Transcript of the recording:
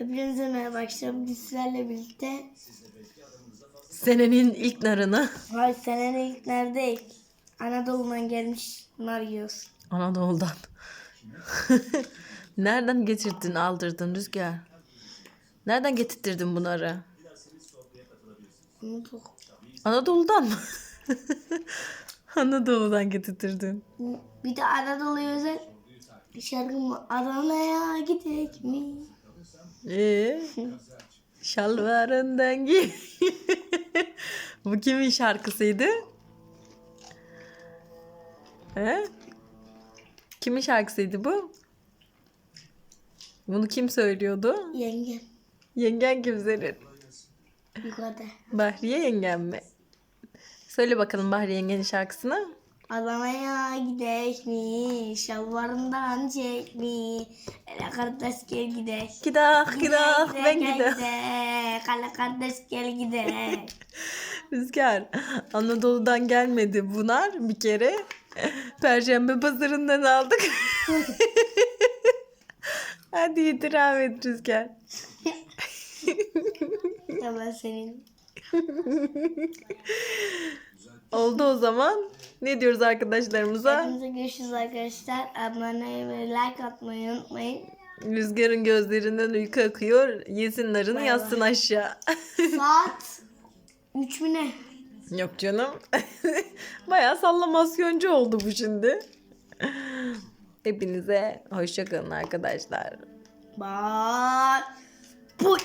Hepinize merhaba. Bugün sizlerle birlikte Senenin ilk narını Hayır senenin ilk neredeyik? Anadolu'dan gelmiş nar yiyoruz. Anadolu'dan. Nereden getirdin aldırdın Rüzgar? Nereden getirttirdin bunları? Unuttuk. Anadolu'dan mı? Anadolu'dan getirttirdin. Bir de Anadolu'ya özel bir şarkı mı? Adana'ya mi? Ee, şalvarından giy. Bu kimin şarkısıydı? He? Kimin şarkısıydı bu? Bunu kim söylüyordu? Yengem. Yengen kim senin? Yukarıda. Bahriye yengen mi? Söyle bakalım Bahriye yengenin şarkısını. Adana'ya gidecek mi? Şalvarından çek mi? Hele kardeş gel gidek. Gidak gidak ben gidak. gidek. Hele kardeş gel gidek. Rüzgar Anadolu'dan gelmedi bunlar bir kere. Perşembe pazarından aldık. Hadi itiraf et Rüzgar. Tamam senin. Oldu o zaman. Ne diyoruz arkadaşlarımıza? Hepinize görüşürüz arkadaşlar. Abone ve like atmayı unutmayın. Rüzgar'ın gözlerinden uyku akıyor. Yesin narını yatsın aşağı. Saat 3 mü ne? Yok canım. Bayağı sallamasyoncu oldu bu şimdi. Hepinize hoşçakalın arkadaşlar. Bye. Bye.